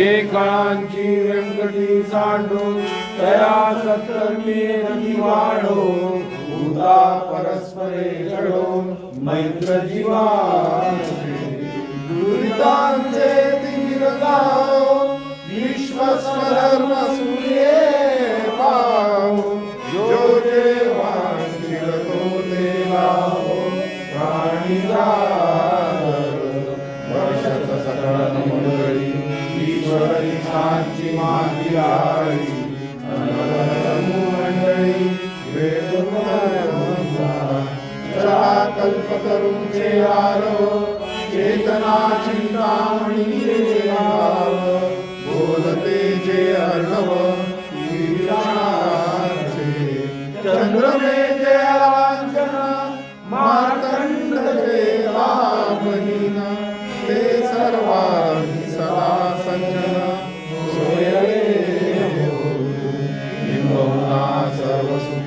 एकांची व्यंकटी सांडो तया सत्कर्मी रती वाढो उदा परस्परे जडो मैत्र जीवा दुरितांचे तीर विश्वस्वधर्म सूर्ये पाव. जो देवा वांछिल देवा ते कल्पतरुंचे आरो चेतना चिंतामणी बोलते जे अर्णव चंद्रमे जे लांछन मार्तंड जे लाभहीन